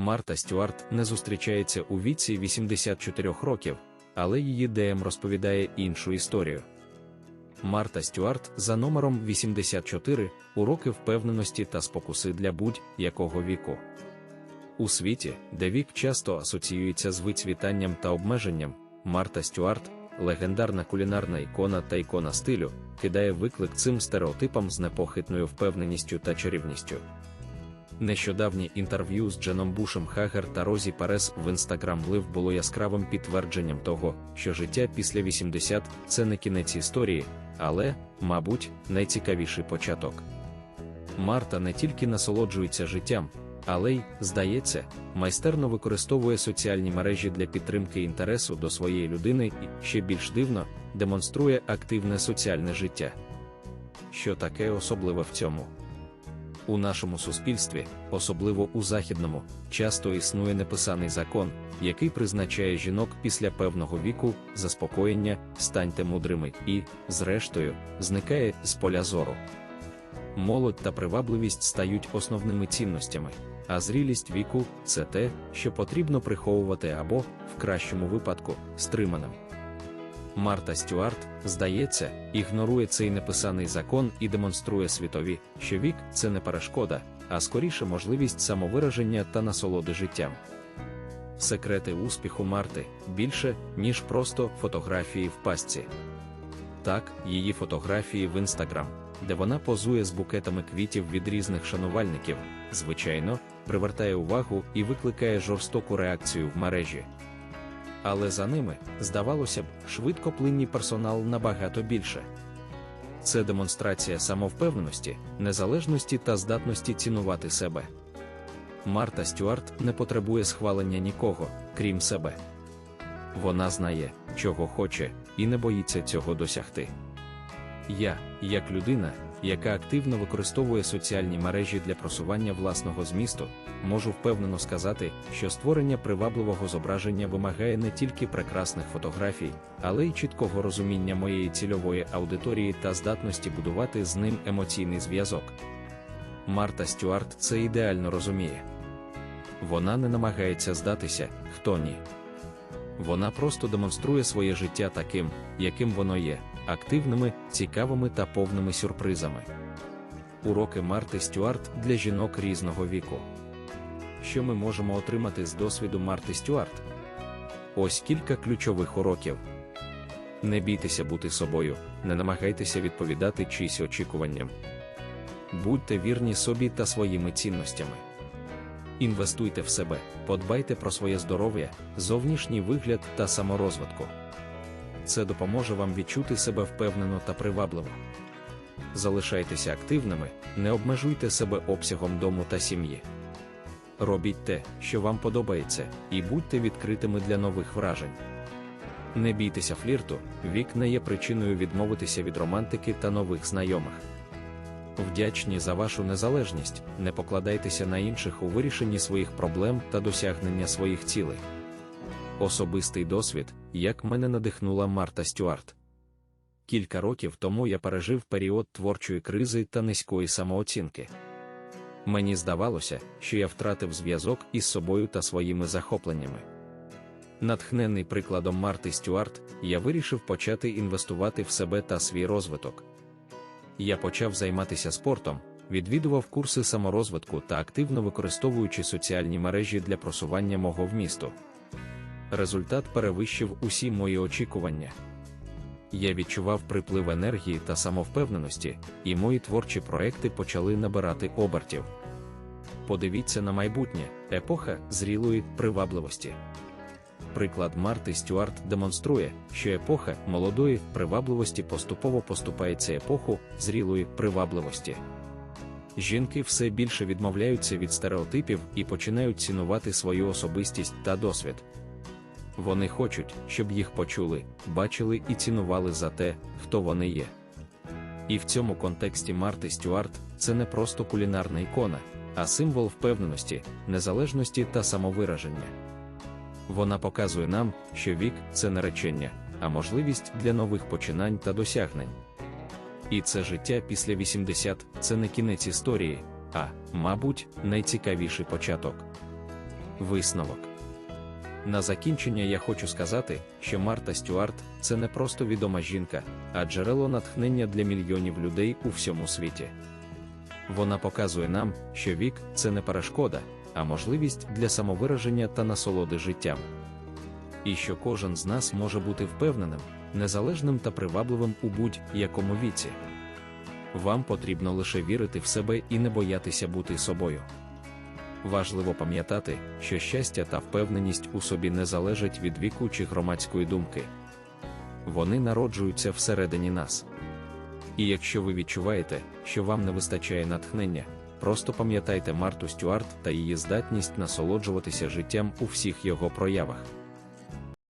Марта Стюарт не зустрічається у віці 84 років, але її ДМ розповідає іншу історію. Марта Стюарт за номером 84 уроки впевненості та спокуси для будь-якого віку. У світі, де вік часто асоціюється з вицвітанням та обмеженням, Марта Стюарт, легендарна кулінарна ікона та ікона стилю, кидає виклик цим стереотипам з непохитною впевненістю та чарівністю. Нещодавнє інтерв'ю з Дженом Бушем Хагер та Розі Перес в Instagram Live було яскравим підтвердженням того, що життя після 80 це не кінець історії, але, мабуть, найцікавіший початок. Марта не тільки насолоджується життям, але й, здається, майстерно використовує соціальні мережі для підтримки інтересу до своєї людини і, ще більш дивно, демонструє активне соціальне життя. Що таке особливе в цьому? У нашому суспільстві, особливо у західному, часто існує неписаний закон, який призначає жінок після певного віку, заспокоєння, станьте мудрими і, зрештою, зникає з поля зору. Молодь та привабливість стають основними цінностями, а зрілість віку це те, що потрібно приховувати або, в кращому випадку, стриманим. Марта Стюарт, здається, ігнорує цей неписаний закон і демонструє світові, що вік це не перешкода, а скоріше можливість самовираження та насолоди життям. Секрети успіху Марти більше, ніж просто фотографії в пастці. Так, її фотографії в інстаграм, де вона позує з букетами квітів від різних шанувальників, звичайно, привертає увагу і викликає жорстоку реакцію в мережі. Але за ними, здавалося б, швидкоплинний персонал набагато більше. Це демонстрація самовпевненості, незалежності та здатності цінувати себе. Марта Стюарт не потребує схвалення нікого, крім себе. Вона знає, чого хоче, і не боїться цього досягти. Я, як людина, яка активно використовує соціальні мережі для просування власного змісту, можу впевнено сказати, що створення привабливого зображення вимагає не тільки прекрасних фотографій, але й чіткого розуміння моєї цільової аудиторії та здатності будувати з ним емоційний зв'язок. Марта Стюарт це ідеально розуміє. Вона не намагається здатися, хто ні. Вона просто демонструє своє життя таким, яким воно є, активними, цікавими та повними сюрпризами. Уроки Марти Стюарт для жінок різного віку. Що ми можемо отримати з досвіду Марти Стюарт? Ось кілька ключових уроків. Не бійтеся бути собою, не намагайтеся відповідати чиїсь очікуванням. Будьте вірні собі та своїми цінностями. Інвестуйте в себе, подбайте про своє здоров'я, зовнішній вигляд та саморозвитку. Це допоможе вам відчути себе впевнено та привабливо. Залишайтеся активними, не обмежуйте себе обсягом дому та сім'ї. Робіть те, що вам подобається, і будьте відкритими для нових вражень. Не бійтеся флірту, вік не є причиною відмовитися від романтики та нових знайомих. Вдячні за вашу незалежність, не покладайтеся на інших у вирішенні своїх проблем та досягнення своїх цілей. Особистий досвід, як мене надихнула Марта Стюарт. Кілька років тому я пережив період творчої кризи та низької самооцінки. Мені здавалося, що я втратив зв'язок із собою та своїми захопленнями. Натхнений прикладом Марти Стюарт, я вирішив почати інвестувати в себе та свій розвиток. Я почав займатися спортом, відвідував курси саморозвитку та активно використовуючи соціальні мережі для просування мого вмісту. Результат перевищив усі мої очікування. Я відчував приплив енергії та самовпевненості, і мої творчі проекти почали набирати обертів. Подивіться на майбутнє епоха зрілої привабливості. Приклад Марти Стюарт демонструє, що епоха молодої привабливості поступово поступається епоху зрілої привабливості. Жінки все більше відмовляються від стереотипів і починають цінувати свою особистість та досвід. Вони хочуть, щоб їх почули, бачили і цінували за те, хто вони є. І в цьому контексті Марти Стюарт це не просто кулінарна ікона, а символ впевненості, незалежності та самовираження. Вона показує нам, що вік це не речення, а можливість для нових починань та досягнень. І це життя після 80 це не кінець історії, а, мабуть, найцікавіший початок. Висновок. На закінчення я хочу сказати, що Марта Стюарт це не просто відома жінка, а джерело натхнення для мільйонів людей у всьому світі. Вона показує нам, що вік це не перешкода, а можливість для самовираження та насолоди життям. І що кожен з нас може бути впевненим, незалежним та привабливим у будь-якому віці. Вам потрібно лише вірити в себе і не боятися бути собою. Важливо пам'ятати, що щастя та впевненість у собі не залежать від віку чи громадської думки. Вони народжуються всередині нас. І якщо ви відчуваєте, що вам не вистачає натхнення, просто пам'ятайте Марту Стюарт та її здатність насолоджуватися життям у всіх його проявах.